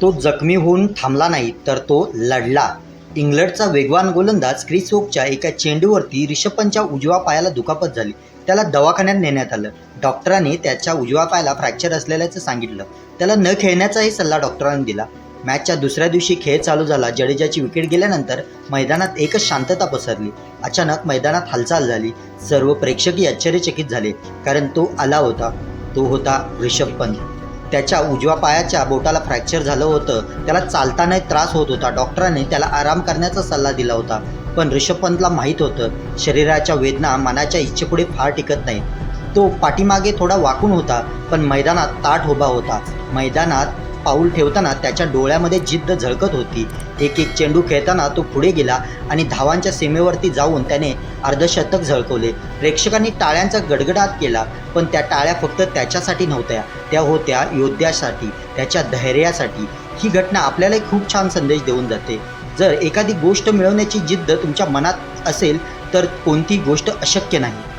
तो जखमी होऊन थांबला नाही तर तो लढला. इंग्लंडचा वेगवान गोलंदाज क्रिस ओकच्या एका चेंडूवरती रिषभ पंतच्या उजव्या पायाला दुखापत झाली. त्याला दवाखान्यात नेण्यात आलं. डॉक्टरांनी त्याच्या उजव्या पायाला फ्रॅक्चर असलेल्याचं सांगितलं. त्याला न खेळण्याचाही सल्ला डॉक्टरांनी दिला. मॅचच्या दुसऱ्या दिवशी खेळ चालू झाला. जडेजाची विकेट गेल्यानंतर मैदानात एकच शांतता पसरली. अचानक मैदानात हालचाल झाली. सर्व प्रेक्षकही आश्चर्यचकित झाले कारण तो आला होता. तो होता ऋषभ पंत त्याच्या उजव्या पायाच्या बोटाला फ्रॅक्चर झालं होतं. त्याला चालतानाही त्रास होत होता. डॉक्टरांनी त्याला आराम करण्याचा सल्ला दिला होता. पण ऋषभ पंतला माहीत होतं शरीराच्या वेदना मनाच्या इच्छेपुढे फार टिकत नाही. तो पाठीमागे थोडा वाकून होता पण मैदानात ताठ उभा होता. मैदानात पाऊल ठेवताना त्याच्या डोळ्यामध्ये जिद्द झळकत होती. एक एक चेंडू खेळताना तो पुढे गेला आणि धावांच्या सीमेवरती जाऊन त्याने अर्धशतक झळकवले. प्रेक्षकांनी टाळ्यांचा गडगडाट केला पण त्या टाळ्या फक्त त्याच्यासाठी नव्हत्या. त्या होत्या योद्ध्यासाठी त्याच्या धैर्यासाठी. ही घटना आपल्यालाही खूप छान संदेश देऊन जाते. जर एखादी गोष्ट मिळवण्याची जिद्द तुमच्या मनात असेल तर कोणती गोष्ट अशक्य नाही.